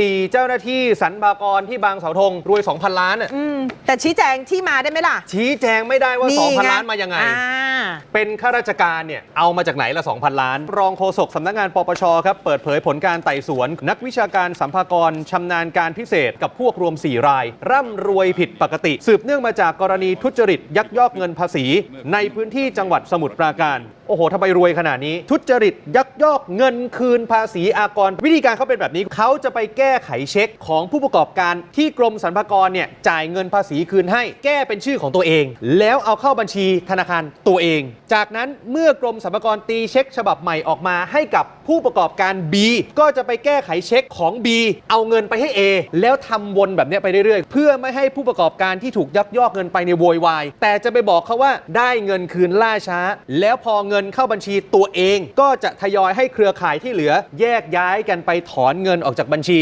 4 เจ้าหน้าที่สรรพากรที่บางเสาธงรวย 2,000 ล้านน่ะอืมแต่ชี้แจงที่มาได้ไหมล่ะ ชี้แจงไม่ได้ว่า นี่ไ2,000 ล้านมายังไง อ่า เป็นข้าราชการเนี่ย เอามาจากไหนละ 2,000 ล้าน รองโฆษกสำนักงานปปชครับ เปิดเผยผลการไต่สวน นักวิชาการสัมภากรชำนาญการพิเศษกับพวกรวม 4 ราย ร่ำรวยผิดปกติ สืบเนื่องมาจากกรณีทุจริตยักยอกเงินภาษี ในพื้นที่จังหวัดสมุทรปราการโอ้โหทำไมรวยขนาดนี้ ทุจริตยักยอกเงินคืนภาษีอากร วิธีการเขาเป็นแบบนี้เขาจะไปแก้ไขเช็คของผู้ประกอบการที่กรมสรรพากรเนี่ยจ่ายเงินภาษีคืนให้ แก้เป็นชื่อของตัวเอง แล้วเอาเข้าบัญชีธนาคารตัวเอง จากนั้นเมื่อกรมสรรพากรตีเช็ค ฉบับใหม่ออกมาให้กับผู้ประกอบการ B ก็จะไปแก้ไขเช็คของ B เอาเงินไปให้ A แล้วทำวนแบบนี้ไปเรื่อยๆ เพื่อไม่ให้ผู้ประกอบการที่ถูกยักยอกเงินไปในโวยวายแต่จะไปบอกเขาว่าได้เงินคืนล่าช้า แล้วพอเงินนเข้าบัญชีตัวเอง ก็จะทยอยให้เครือข่ายที่เหลือ แยกย้ายกันไปถอนเงินออกจากบัญชี